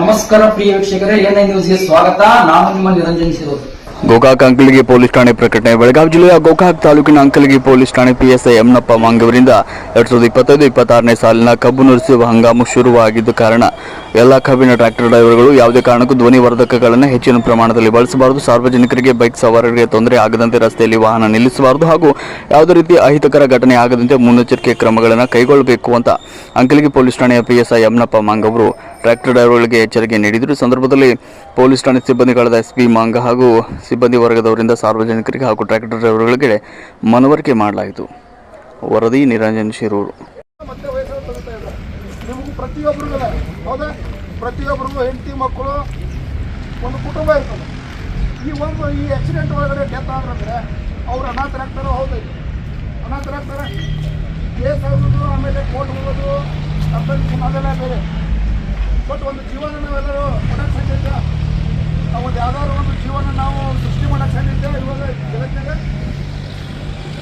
ನಮಸ್ಕಾರ ಪ್ರಿಯ ವೀಕ್ಷಕರೇ ಎನ್ಐ ನ್ಯೂಸ್ಗೆ ಸ್ವಾಗತ. ನಾನು ನಿಮ್ಮ ನಿರಂಜನ್ ಸಿರೋದು ಗೋಕಾಕ್ ಅಂಕಲಗಿ ಪೊಲೀಸ್ ಠಾಣೆ ಪ್ರಕಟಣೆ ಬೆಳಗಾವಿ ಜಿಲ್ಲೆಯ ಗೋಕಾಕ್ ತಾಲೂಕಿನ ಅಂಕಲಿಗೆ ಪೊಲೀಸ್ ಠಾಣೆ ಪಿಎಸ್ಐ ಯಮನಪ್ಪ ಮಾಂಗವರಿಂದ ಎರಡ್ ಸಾವಿರದ ಇಪ್ಪತ್ತೈದು, ಇಪ್ಪತ್ತಾರನೇ ಸಾಲಿನ ಕಬ್ಬು ನುರಿಸುವ ಹಂಗಾಮು ಶುರುವಾಗಿದ್ದ ಕಾರಣ ಎಲ್ಲ ಕಬ್ಬಿನ ಟ್ರ್ಯಾಕ್ಟರ್ ಡ್ರೈವರ್ಗಳು ಯಾವುದೇ ಕಾರಣಕ್ಕೂ ಧ್ವನಿ ವರ್ಧಕಗಳನ್ನು ಹೆಚ್ಚಿನ ಪ್ರಮಾಣದಲ್ಲಿ ಬಳಸಬಾರದು. ಸಾರ್ವಜನಿಕರಿಗೆ, ಬೈಕ್ ಸವಾರರಿಗೆ ತೊಂದರೆ ಆಗದಂತೆ ರಸ್ತೆಯಲ್ಲಿ ವಾಹನ ನಿಲ್ಲಿಸಬಾರದು ಹಾಗೂ ಯಾವುದೇ ರೀತಿ ಅಹಿತಕರ ಘಟನೆ ಆಗದಂತೆ ಮುನ್ನೆಚ್ಚರಿಕೆ ಕ್ರಮಗಳನ್ನು ಕೈಗೊಳ್ಳಬೇಕು ಅಂತ ಅಂಕಲಿಗೆ ಪೊಲೀಸ್ ಠಾಣೆಯ ಪಿಎಸ್ಐ ಯಮನಪ್ಪ ಮಾಂಗವರು ಟ್ರ್ಯಾಕ್ಟರ್ ಡ್ರೈವರ್ಗಳಿಗೆ ಎಚ್ಚರಿಕೆ ನೀಡಿದರು. ಸಂದರ್ಭದಲ್ಲಿ ಪೊಲೀಸ್ ಠಾಣೆ ಸಿಬ್ಬಂದಿಗಳಾದ ಎಸ್ ಪಿ ಮಾಂಗ ಹಾಗೂ ಸಿಬ್ಬಂದಿ ವರ್ಗದವರಿಂದ ಸಾರ್ವಜನಿಕರಿಗೆ ಹಾಗೂ ಟ್ರ್ಯಾಕ್ಟರ್ ಡ್ರೈವರ್ಗಳಿಗೆ ಮನವರಿಕೆ ಮಾಡಲಾಯಿತು. ವರದಿ ನಿರಂಜನ್ ಶಿರೂರು. ಪ್ರತಿಯೊಬ್ಬರಿಗೂ ಹೆಂಡತಿ ಮಕ್ಕಳು ಒಂದು ಕುಟುಂಬ ಇರ್ತದೆ. ಈ ಒಂದು ಈ ಆಕ್ಸಿಡೆಂಟ್ ಒಳಗಡೆ ಡೆತ್ ಆದ್ರಂದ್ರೆ ಅವ್ರು ಅನಾಥರಾಗ್ತಾರೋ ಅನಾಥ ಅನಾಥರಾಗ್ತಾರೆ. ಕೇಸ್ ಆಗೋದು, ಆಮೇಲೆ ಕೋರ್ಟ್ ಹೋಗೋದು ಅದೆಲ್ಲ ಬೇರೆ. ಬಟ್ ಒಂದು ಜೀವನ ನಾವೆಲ್ಲರೂ ಕೊಡೋಕೆ ಸಾಧ್ಯತೆ ಒಂದು ಯಾವ್ದಾದ್ರು ಒಂದು ಜೀವನ ನಾವು ಸೃಷ್ಟಿ ಮಾಡಕ್ಕೆ ಸಾಧ್ಯತೆ ಇವಾಗ ಜಗತ್ತಿನಾಗ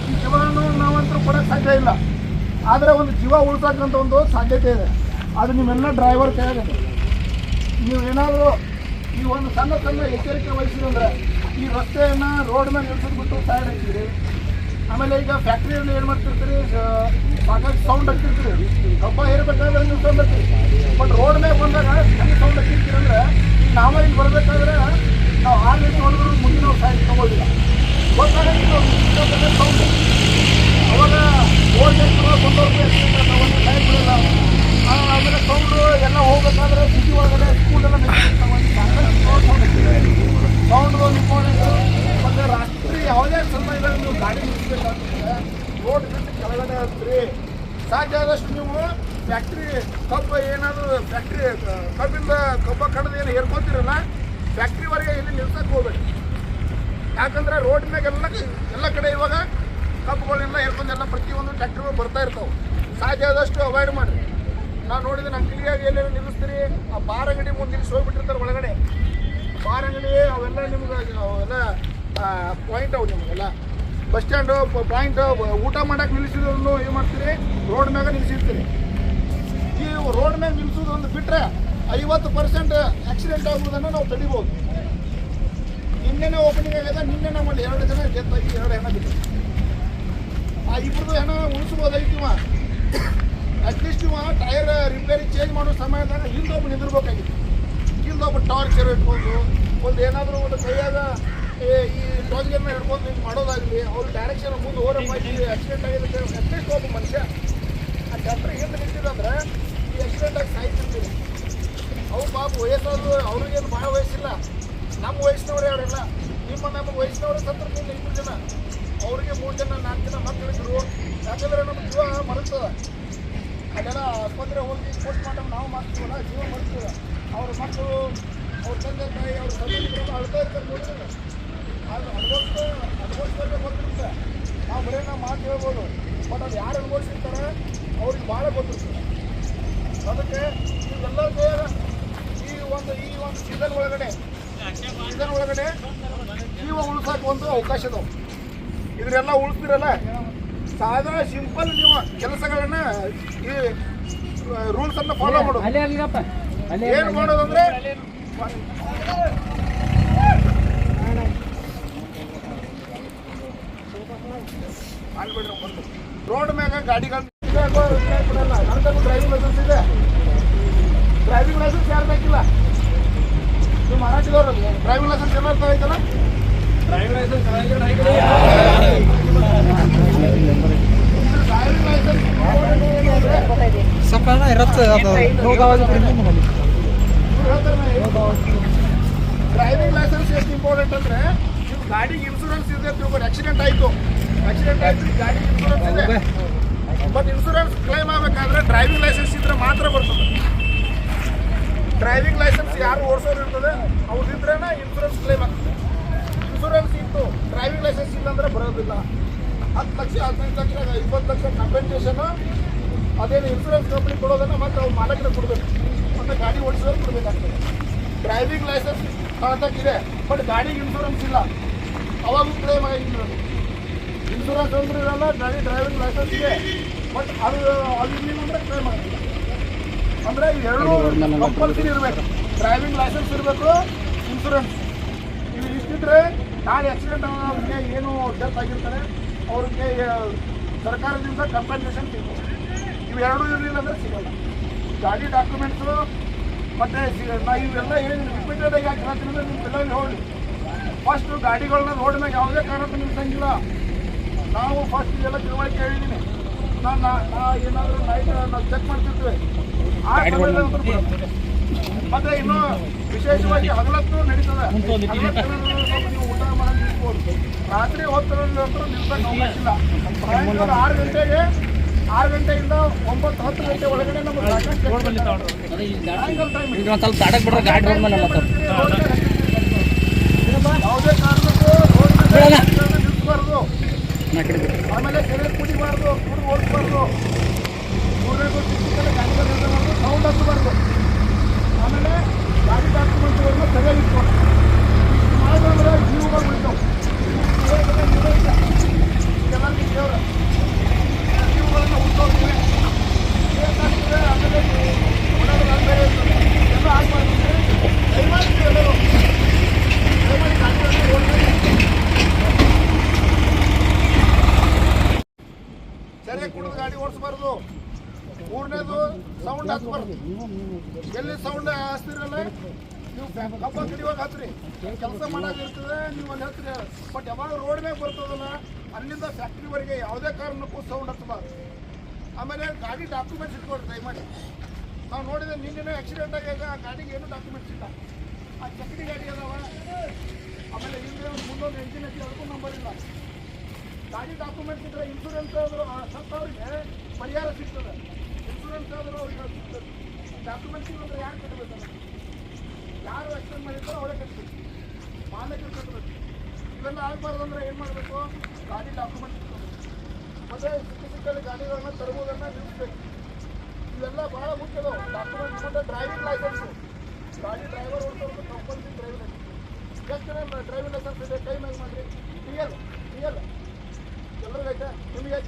ಈ ಜೀವನ ನಾವಂತೂ ಕೊಡಕ್ಕೆ ಸಾಧ್ಯ ಇಲ್ಲ. ಆದರೆ ಒಂದು ಜೀವ ಉಳಿಸಕ್ಕಂಥ ಒಂದು ಸಾಧ್ಯತೆ ಇದೆ. ಅದು ನಿಮ್ಮೆಲ್ಲ ಡ್ರೈವರ್ ಕೇಳಬೇಕು ನೀವು ಏನಾದರೂ ಈ ಒಂದು ಸಣ್ಣ ಸಣ್ಣ ಎಚ್ಚರಿಕೆ ವಹಿಸಿದಂದ್ರೆ ಈ ರಸ್ತೆಯನ್ನು ರೋಡ್ ಮೇಲೆ ನಿಲ್ಸಿದ್ಬಿಟ್ಟು ಸೈಡ್ ಹಾಕ್ತೀರಿ ಆಮೇಲೆ ಈಗ ಫ್ಯಾಕ್ಟ್ರಿಯಲ್ಲಿ ಏನು ಮಾಡ್ತಿರ್ತೀರಿ? ಸಾಕಷ್ಟು ಸೌಂಡ್ ಹಾಕ್ತಿರ್ತೀರಿ. ಹಬ್ಬ ಹೇರ್ಬೇಕಾದ್ರೆ ನೀವು ಬಟ್ ರೋಡ್ ಮೇಲೆ ಬಂದಾಗ ಹೆಂಗೆ ಸೌಂಡ್ ಹಾಕಿರ್ತೀರಿ ಅಂದ್ರೆ ಈಗ ನಾವೇ ಇಲ್ಲಿ ಬರಬೇಕಾದ್ರೆ ನಾವು ಆ ರೀತಿ ನೋಡಿದ್ರು ಮುಂದೆ ನಾವು ಸೈಡ್ ತಗೊಳ್ಳಿಲ್ಲ ಗೊತ್ತಾಗತ್ತೆ ಸೌಂಡ್ ಅವಾಗ ಓಲ್ಡೇಜ್ ಕೊಂಡವ್ರಿಗೆ ಒಂದು ಟೈಮ್ ಬಿಡಲ್ಲ ಆ, ಆಮೇಲೆ ಸೌಂಡು ಎಲ್ಲ ಹೋಗ್ಬೇಕಾದ್ರೆ ಸಿಟಿ ಒಳಗಡೆ ಸ್ಕೂಲ್ ಎಲ್ಲ ಸೌಂಡು ನಿಂತ್ಕೊಂಡು ಮತ್ತು ರಾತ್ರಿ ಯಾವುದೇ ಸಮಯದಲ್ಲಿ ನೀವು ಗಾಡಿ ನಿಲ್ಲಿಸ್ಬೇಕಾಗ್ತದೆ ರೋಡ್ ಬಿಟ್ಟು ಕೆಳಗಡೆ ಹತ್ರಿ ಸಾಧ್ಯ ಆದಷ್ಟು ನೀವು ಫ್ಯಾಕ್ಟ್ರಿ ಕಬ್ಬು ಏನಾದರೂ ಫ್ಯಾಕ್ಟ್ರಿ ಕಬ್ಬಿಂದ ಕಬ್ಬ ಏರ್ಕೊತಿರಲ್ಲ ಫ್ಯಾಕ್ಟ್ರಿವರೆಗೆ ಇಲ್ಲಿ ನಿಲ್ಸಕ್ಕೆ ಹೋಗ್ಬೇಡಿ. ಯಾಕಂದ್ರೆ ರೋಡ್ ಮ್ಯಾಗೆಲ್ಲ ಎಲ್ಲ ಕಡೆ ಇವಾಗ ಕಬ್ಬುಗಳನ್ನೆಲ್ಲ ಏರ್ಕೊಂಡೆಲ್ಲ ಪ್ರತಿಯೊಂದು ಟ್ಯಾಕ್ಟ್ರಿಗಳು ಬರ್ತಾ ಇರ್ತಾವೆ. ಸಾಧ್ಯ ಆದಷ್ಟು ಅವಾಯ್ಡ್ ಮಾಡಿರಿ. ನಾವು ನೋಡಿದ್ರೆ ಅಂಗಡಿಯಾಗ ಎಲ್ಲೆಲ್ಲ ನಿಲ್ಲಿಸ್ತೀರಿ, ಆ ಬಾರ ಅಂಗಡಿ ಮುಂದೆ ನಿಲ್ಲಿಸಿ ಹೋಗ್ಬಿಟ್ಟಿರ್ತಾರೆ ಒಳಗಡೆ. ಬಾರ ಅಂಗಡಿ ಅವೆಲ್ಲ ನಿಮ್ಗೆ ಅವೆಲ್ಲ ಪಾಯಿಂಟ್ ಅವು ನಿಮಗೆಲ್ಲ ಬಸ್ ಸ್ಟ್ಯಾಂಡು ಪಾಯಿಂಟ್ ಊಟ ಮಾಡಕ್ಕೆ ನಿಲ್ಲಿಸಿದ್ರು ಏನು ಮಾಡ್ತೀರಿ? ರೋಡ್ ಮ್ಯಾಗ ನಿಲ್ಲಿಸಿರ್ತೀರಿ. ಈ ರೋಡ್ ಮ್ಯಾಗ ನಿಲ್ಲಿಸೋದು ಒಂದು ಬಿಟ್ಟರೆ ಐವತ್ತು ಪರ್ಸೆಂಟ್ ಆಕ್ಸಿಡೆಂಟ್ ಆಗುವುದನ್ನು ನಾವು ತಡಿಬೋದು. ನಿನ್ನೆನೇ ಓಪನಿಂಗ್ ಆಗಿದೆ, ನಿನ್ನೆ ನಮ್ಮಲ್ಲಿ ಎರಡು ಜನ ಆಗಿ ಎರಡು ಹೆಣ ಬಿಟ್ಟು ಆ ಇಬ್ಬರದು ಹೆಣ ಉಳಿಸ್ಬೋದಾಗಿತ್ತು ಇವ ಅಟ್ಲೀಸ್ಟ್ ಇವ ಟೈರ್ ರಿಪೇರಿ ಚೇಂಜ್ ಮಾಡೋ ಸಮಯದಾಗ ಹಿಂದೊಬ್ಬ ನಿಂದಿರ್ಬೇಕಾಗಿತ್ತು. ಹಿಂದೊಬ್ಬ ಟಾರ್ಚರ್ ಇಟ್ಕೊಂಡು, ಒಂದು ಏನಾದರೂ ಒಂದು ಕೈಯಾಗ ಈ ಟೋಜ್ಗೆನ ಹಿಡ್ಕೊಂಡು ಹಿಂಗೆ ಮಾಡೋದಾಗಲಿ, ಅವ್ರ ಡೈರೆಕ್ಷನ್ ಮುಂದೆ ಓರಮ್ಮ ಆಕ್ಸಿಡೆಂಟ್ ಆಗಿದೆ ಅಟ್ಲೀಸ್ಟ್ ಒಬ್ಬ ಮನುಷ್ಯ. ಆ ಡಾಕ್ಟ್ರ್ ಹಿಂದೆ ನಿಂತಿದಂದ್ರೆ ಈ ಆಕ್ಸಿಡೆಂಟ್ ಆಗಿ ಸಾಯ್ತಿರ್ತೀವಿ ಅವು ಪಾಪ ವಯಸ್ಸಾದ್ರು ಅವ್ರಿಗೇನು ಭಾಳ ವಯಸ್ಸಿಲ್ಲ. ನಮ್ಮ ವಯಸ್ಸಿನವ್ರು ಅವರೆಲ್ಲ ನಿಮ್ಮ ನಮ್ಮ ವಯಸ್ಸಿನವರು ಸತ್ರ ನಿನ್ನ ಇಬ್ಬರು ಜನ. ಅವರಿಗೆ ಮೂರು ಜನ, ನಾಲ್ಕು ಜನ ಮಕ್ಕಳಿದ್ರು ಯಾಕಂದ್ರೆ ನಮ್ಮ ಜೀವ ಮರುತ್ತದ ಅಲ್ಲೆಲ್ಲ ಆಸ್ಪತ್ರೆ ಹೋಗಿ ಪೋಸ್ಟ್ ಮಾರ್ಟಮ್ ನಾವು ಮಾಡ್ತೀವಲ್ಲ ಜೀವ ಮರುತ್ತದ ಅವ್ರ ಮಕ್ಕಳು, ಅವ್ರ ತಂದೆ ತಾಯಿ, ಅವ್ರ ತಂದೆ ಅಳ್ತಾ ಇರ್ತಾರೆ ನೋಡಿದ್ರೆ. ಅದು ಅನುಭವಿಸ್ತಾ ಅನುಭವಿಸ್ತಾರೆ ನಾವು ಬರೀ ನಾವು ಮಾತು ಹೇಳ್ಬೋದು. ಬಟ್ ಅದು ಯಾರು ಅನುಭವಿಸಿರ್ತಾರೆ ಅವ್ರಿಗೆ ಭಾಳ ಗೊತ್ತಿರ್ತದೆ ಅದಕ್ಕೆ ಇವೆಲ್ಲ ಬೇರೆ ಈ ಒಂದು ಈ ಒಂದು ಸೀಸನ್ ಒಳಗಡೆ ಸೀಸನ್ ಒಳಗಡೆ ಜೀವ ಉಳಿಸೋಕೆ ಒಂದು ಅವಕಾಶ ಅದಾವ ಇದ್ರೆಲ್ಲ ಉಳಿಸ್ತಿರಲ್ಲ ಸಾಧಾರಣ ಸಿಂಪಲ್ ನೀವು ಕೆಲಸಗಳನ್ನ ಈ ರೂಲ್ಸ್ ಅನ್ನ ಫಾಲೋ ಮಾಡೋದು. ಏನು ಮಾಡೋದಂದ್ರೆ ರೋಡ್ ಮ್ಯಾಗ ಗಾಡಿಗಳು ಡ್ರೈವಿಂಗ್ ಲೈಸೆನ್ಸ್ ಇದೆ. ಡ್ರೈವಿಂಗ್ ಲೈಸೆನ್ಸ್ ಯಾರು ಬೇಕಿಲ್ಲ? ನೀವು ಡ್ರೈವಿಂಗ್ ಲೈಸೆನ್ಸ್ ಏನಾದ್ರು ಆಯ್ತಲ್ಲ? ಡ್ರೈವಿಂಗ್ ಲೈಸೆನ್ಸ್ ಸಕಾಲ ಇರತ್ತೆ ಅದು ನೋಡಾವಾಗ ಡ್ರೈವಿಂಗ್ ಲೈಸೆನ್ಸ್ ಎಷ್ಟು ಇಂಪಾರ್ಟೆಂಟ್ ಅಂದರೆ ನೀವು ಗಾಡಿಗೆ ಇನ್ಸೂರೆನ್ಸ್ ಇದೆ ತಿಳ್ಕೊಂಡು ಆಕ್ಸಿಡೆಂಟ್ ಆಯಿತು. ಆಕ್ಸಿಡೆಂಟ್ ಆಯಿತು ಗಾಡಿ ಇನ್ಸೂರೆನ್ಸ್ ಇದೆ. ಬಟ್ ಇನ್ಸೂರೆನ್ಸ್ ಕ್ಲೈಮ್ ಆಗಬೇಕಾದ್ರೆ ಡ್ರೈವಿಂಗ್ ಲೈಸೆನ್ಸ್ ಇದ್ರೆ ಮಾತ್ರ ಬರ್ತದೆ. ಡ್ರೈವಿಂಗ್ ಲೈಸೆನ್ಸ್ ಯಾರು ಓಡಿಸೋರು ಇರ್ತದೆ ಅವ್ರದಿದ್ರೇ ಇನ್ಶೂರೆನ್ಸ್ ಕ್ಲೇಮ್ ಆಗ್ತದೆ. ಇನ್ಶೂರೆನ್ಸ್ ಇತ್ತು, ಡ್ರೈವಿಂಗ್ ಲೈಸೆನ್ಸ್ ಇಲ್ಲ ಅಂದ್ರೆ ಬರೋದಿಲ್ಲ. ಹತ್ತು ಲಕ್ಷ, ಹದಿನೈದು ಲಕ್ಷ, ಇಪ್ಪತ್ತು ಲಕ್ಷ ಕಂಪೆನ್ಸೇಷನ್ ಅದೇನು ಇನ್ಶೂರೆನ್ಸ್ ಕಂಪ್ನಿ ಕೊಡೋದನ್ನ ಮತ್ತೆ ಅವ್ರು ಮಾಲಕರಿಗೆ ಕೊಡಬೇಕು. ಮತ್ತೆ ಗಾಡಿ ಓಡಿಸೋರು ಕೊಡಬೇಕಾಗ್ತದೆ. ಡ್ರೈವಿಂಗ್ ಲೈಸೆನ್ಸ್ ಇದೆ ಬಟ್ ಗಾಡಿಗೆ ಇನ್ಶೂರೆನ್ಸ್ ಇಲ್ಲ. ಅವಾಗೂ ಕ್ಲೇಮ್ ಆಗಿಲ್ಲ ಇನ್ಶೂರೆನ್ಸ್ ಅಂದ್ರೆ ಇರಲ್ಲ, ಗಾಡಿ ಡ್ರೈವಿಂಗ್ ಲೈಸೆನ್ಸ್ ಇದೆ ಬಟ್ ಅದು ಇಲ್ಲ ಅಂದ್ರೆ ಕ್ಲೇಮ್ ಆಗಿಲ್ಲ. ಅಂದ್ರೆ ಎರಡು ಕಂಪಲ್ಸರಿ ಇರಬೇಕು. ಡ್ರೈವಿಂಗ್ ಲೈಸೆನ್ಸ್ ಇರಬೇಕು ಇನ್ಶೂರೆನ್ಸ್ ಇವು ಇಷ್ಟಿದ್ರೆ ನಾಳೆ ಆಕ್ಸಿಡೆಂಟ್ ಅವ್ರಿಗೆ ಏನು ಡೆತ್ ಆಗಿರ್ತಾರೆ ಅವ್ರಿಗೆ ಸರ್ಕಾರದಿಂದ ಕಂಪನ್ಸೇಷನ್ ಸಿಗ್ಬೋದು. ಇವೆರಡು ಇರಲಿಲ್ಲ ಅಂದ್ರೆ ಸಿಗಲ್ಲ. ಗಾಡಿ ಡಾಕ್ಯುಮೆಂಟ್ಸು ಮತ್ತೆ ನಾ ಇವೆಲ್ಲ ಏನು ರಿಪೀಟೆಡ್ ಆಗಿ ಯಾಕೆ ಹೇಳ್ತೀನಿ ಅಂದ್ರೆ ನಿಮ್ಗೆಲ್ಲ ಹೋಗಿ ಫಸ್ಟ್ ಗಾಡಿಗಳನ್ನ ರೋಡ್ ಮ್ಯಾಗ ಯಾವುದೇ ಕಾರಣಕ್ಕೂ ನಿಲ್ಸಂಗಿಲ್ಲ. ನಾವು ಫಸ್ಟ್ ಇದೆಲ್ಲ ತಿಳುವಳಿಕೆ ಹೇಳಿದ್ದೀನಿ ನಾನು ಏನಾದರೂ ನೈಟ್ ನಾವು ಚೆಕ್ ಮಾಡ್ತಿರ್ತೀವಿ ಆ ಸಮಯದಲ್ಲಿ ಒಂದ್ ಬಿಡೋದು. ಮತ್ತೆ ಇನ್ನು ವಿಶೇಷವಾಗಿ ಹಗಲತ್ತು ನಡೀತದೆ. ನೀವು ಊಟ ಮಾಡೋದು ರಾತ್ರಿ ಹೊತ್ತು ನಿಲ್ಸಕ್ಕೆ ಅವಕಾಶ ಆರು ಗಂಟೆಗೆ ಆರು ಗಂಟೆಯಿಂದ ಒಂಬತ್ತು ಹತ್ತು ಗಂಟೆ ಒಳಗಡೆ ನಮಗೆ ಸಾಯಂಕಾಲ ಟೈಮ್ ಸ್ವಲ್ಪ ದಾಟಕ್ ಬಿಡ್ರೆ ಗಾಡಿ ರೋಡ್ ಮೇಲೆ ಮತ್ತೆ ಯಾವುದೇ ಕಾರಣಕ್ಕೂ ರೋಡ್ ಮೇಲೆ ಗಾಡಿಗಳನ್ನ ನಿಲ್ಲಿಸಬಾರ್ದು ಆಮೇಲೆ ಕೆರೆ ಕುಡಿಬಾರ್ದು ಕುಡಿ ಓಡಿಸ್ಬಾರ್ದು ಮೂರನೇದು ಸಿಕ್ಕಿದ್ರೆ ಗಾಡಿಗಳು ನಿಲ್ಸಬಾರ್ದು ಸೌಂಡ್ ಹಚ್ಚಬಾರ್ದು ಆಮೇಲೆ ಸರಿಯಾಗಿ ಇಟ್ಕೊಂಡು ಮಾಡಿದ್ರೆ ಜೀವಗಳು ಉಳಿತಾವೆ ಎಲ್ಲರಿಗೂ ದೇವ್ರ ಜೀವಗಳನ್ನು ಉಳಿಸೋದ್ರೆ ಏನಾಗ್ತದೆ ಆಮೇಲೆ ಬೇರೆ ಎಲ್ಲ ಆಗ್ಬಾರ್ದು ದಯಮಾಡಿ ಎಲ್ಲರೂ ದಯಮಾಡಿ ಸರಿಯಾಗಿ ಕುಡಿದು ಗಾಡಿ ಓಡಿಸ್ಬಾರ್ದು. ಮೂರನೇದು ಸೌಂಡ್ ಹಾಕ್ಬಾರ್ದು ಎಲ್ಲಿ ಸೌಂಡ್ ಹಚ್ತಿರಲ್ಲ ನೀವು ಕಬ್ಬ ಕಡಿಯುವಾಗ ಹಚ್ರಿ. ಕೆಲಸ ಮಾಡೋದಿರ್ತದೆ ನೀವು ಅಲ್ಲಿ ಹಚ್ರಿ. ಬಟ್ ಯಾವಾಗ ರೋಡ್ ಮ್ಯಾಗ ಬರ್ತದಲ್ಲ, ಅಲ್ಲಿಂದ ಫ್ಯಾಕ್ಟ್ರಿವರೆಗೆ ಯಾವುದೇ ಕಾರಣಕ್ಕೂ ಸೌಂಡ್ ಹಚ್ಚಬಾರ್ದು. ಆಮೇಲೆ ಗಾಡಿ ಡಾಕ್ಯುಮೆಂಟ್ಸ್ ಇಟ್ಕೊಡ್ರಿ ದಯಮಾಡಿ. ನಾವು ನೋಡಿದ್ರೆ ನಿನ್ನೆ ಆಕ್ಸಿಡೆಂಟ್ ಆಗ್ಯಾಗ ಆ ಗಾಡಿಗೆ ಏನು ಡಾಕ್ಯುಮೆಂಟ್ಸ್ ಇಲ್ಲ. ಆ ಚಕ್ರಿ ಗಾಡಿ ಅದಾವ. ಆಮೇಲೆ ಹಿಂದೆ ಮುಂದೊಂದು ಎಂಜಿನ್ ಐತಿ, ಅದಕ್ಕೂ ನಂಬರ್ ಇಲ್ಲ. ಗಾಡಿ ಡಾಕ್ಯುಮೆಂಟ್ಸ್ ಇದ್ರೆ ಇನ್ಶೂರೆನ್ಸ್ ಆದರೂ ಸತ್ತವ್ರಿಗೆ ಪರಿಹಾರ ಸಿಗ್ತದೆ. ಇನ್ಶೂರೆನ್ಸ್ ಆದರೂ ಅವ್ರಿಗೆ ಸಿಗ್ತದೆ. ಡಾಕ್ಯುಮೆಂಟ್ಸ್ ಇಲ್ಲಂದ್ರೆ ಯಾರು ಕಟ್ಟಬೇಕಲ್ಲ ಯಾರು ಎಕ್ಸ್ಟೆಂಡ್ ಮಾಡಿರ್ತಾರೋ ಅವರೇ ಕಟ್ಬೇಕು. ಮಾಲಕರು ಕಟ್ಟಬೇಕು ಇವೆಲ್ಲ ಆಗ್ಬಾರ್ದು ಅಂದ್ರೆ ಏನು ಮಾಡಬೇಕು? ಗಾಡಿ ಡಾಕ್ಯುಮೆಂಟ್ ಮತ್ತೆ ಸಿಕ್ಕ ಸಿಕ್ಕಲ್ಲಿ ಗಾಡಿಗಳನ್ನ ತರುವುದನ್ನು ನಿಲ್ಲಿಸ್ಬೇಕು. ಇವೆಲ್ಲ ಬಹಳ ಮುಖ್ಯದವು ಡಾಕ್ಯುಮೆಂಟ್ಸ್ ಮತ್ತೆ ಡ್ರೈವಿಂಗ್ ಲೈಸೆನ್ಸ್ ಗಾಡಿ ಡ್ರೈವರ್ ಓಡಿಸೋದು ಕಂಪಲ್ಸರಿ ಡ್ರೈವಿಂಗ್ ಲೈಸೆನ್ಸ್ ಎಷ್ಟು ಜನ ಡ್ರೈವಿಂಗ್ ಲೈಸೆನ್ಸ್ ಇದೆ? ಕೈ ಮೇಲೆ ಮಾಡಿರಿ. ಟಿ ಎಲ್ ಎಲ್ ಎಲ್ಲರಿಗೂ ಐತೆ ನಿಮಗೆ